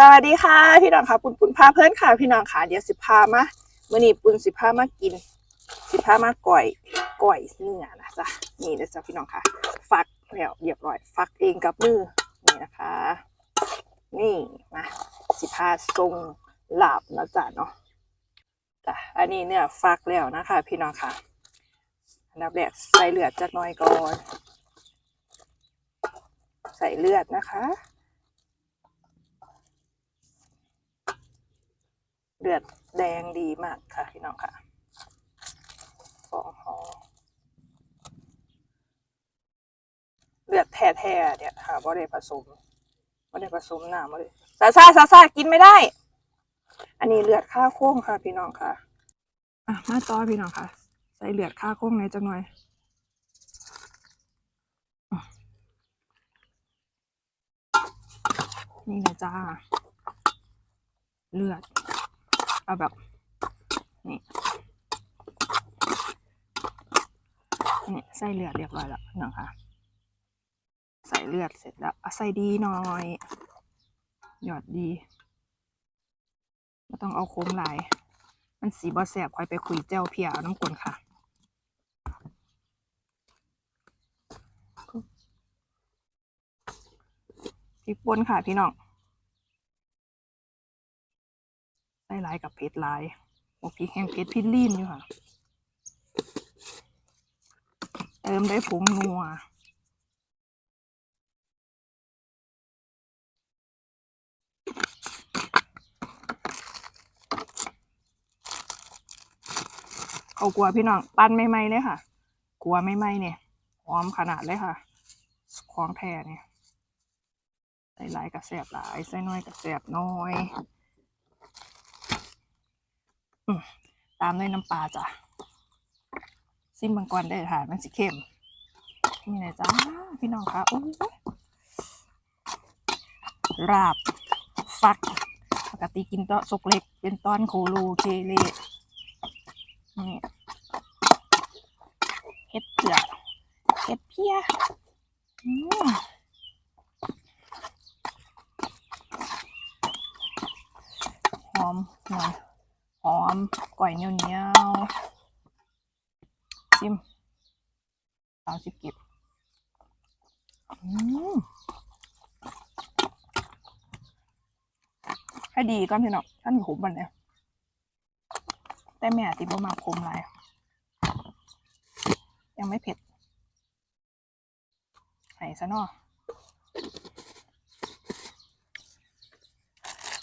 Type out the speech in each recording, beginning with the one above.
สวัสดีค่ะ พี่น้องค่ะปุณปุณพาเพื่อนค่ะ พี่น้องค่ะเดี๋ยวสิพามาเมื่อนี้ปุณสิพามากิน สิพามาก่อยก่อยเนื้อนะจ๊ะนี่นะจ๊ะพี่น้องค่ะ ฟักแล้วเรียบร้อยฟักเองกับมือนี่นะคะ นี่มาสิพาทรงหลาบนะจ๊ะเนาะจ้ะอันนี้เนี่ยฟักแล้วนะคะ พี่น้องค่ะอันดับแรกใส่เลือดจักน่อยก่อน ใส่เลือดนะคะ เลือดแดงดีมากค่ะพี่น้องค่ะสองหอเลือดแท้ๆเนี่ยค่ะว่ได้ผสมว่ได้ผสมน้ำมาเลยซาซาซาซากินไม่ได้ อันนี้เลือดข้าโค้งค่ะ พี่น้องค่ะ อะมาต่อพี่น้องค่ะ ใส่เลือดข้าโค้งในจังหน่อยนี่เลยจ้า เลือด เอาแบบนี่นี่ใส่เลือดเรียบร้อยแล้วน้องค่ะใส่เลือดเสร็จแล้วเอาใส่ดีหน่อย หยอดดีไม่ต้องเอาโค้งหลาย มันสีบอแสบคอยไปคุยเจ้าเพียเอาน้ำกลนค่ะพริกป่นค่ะพี่น้องายกับเพชรลายโอ้พริกแห้งเพชรพิลลี่นอยู่ค่ะ เติมได้ผงนัวเขากลัวพี่น้องปั้นไม่ไหมเลยค่ะ กลัวไม่ไหมเนี่ยหอมขนาดเลยค่ะของแท้เนี่ยใส่หลายกับแสบหลายใส่น้อยกับแสบน้อย ตามด้วยน้ำปลาจ้ะซิมบางกรได้ค่ะมันสิเข้มนี่นะจ้าพี่น้องคะโอ้ยราบ ฟัก ปกติกินต๊ะสกเล็ก เป็นต้อนโคลูเคเลนี่เฮ็ดเผือกเฮ็ดเพียหอมหน่อย อมก่อยเหนียวเหนียวจิ้มสามสิบกิบให้ดีก่อนพี่น้องท่านขมบันเนี่ยแต่แม่ติบ่มาคมหลายยังไม่เผ็ดไหนซะเนาะ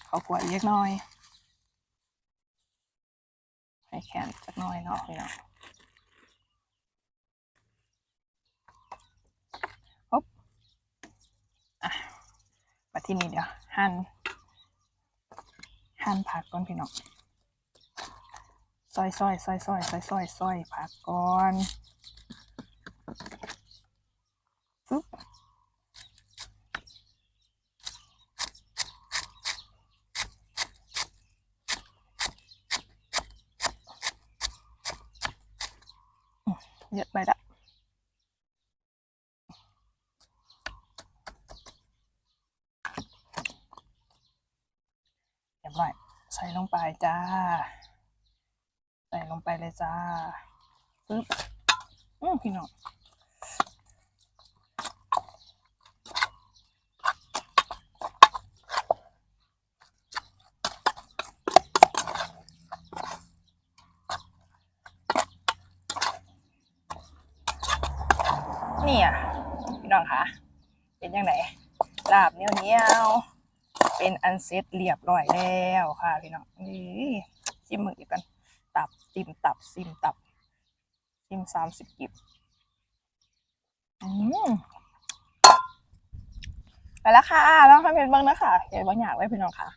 เขาขวอีกเล็กน้อย ให้นจักหน่อยเนาะพี่น้องปุ๊บอะมาที่นี่เดี๋ยวหั่นหั่นผักก่อนพี่น้องซอยซอยซอยซอยซอยซอยซอยผักก่อน เยอะไปละเรียบร้อยใส่ลงไปจ้า ใส่ลงไปเลยจ้าปึ๊บอืมพี่น้อง เนี่ยพี่น้องคะเป็นยังไงลาบเนียวเนียวเป็นอันเซ็ตเรียบร้อยแล้วค่ะพี่น้องนี่จิ้มมืออีกกัน ตับติมตับซิมตับซิมสามสิบกิบอืมไปแล้วค่ะล้วทำเป็นบ้างนะคะเดี๋ยวบางอย่างไว้พี่น้องค่ะ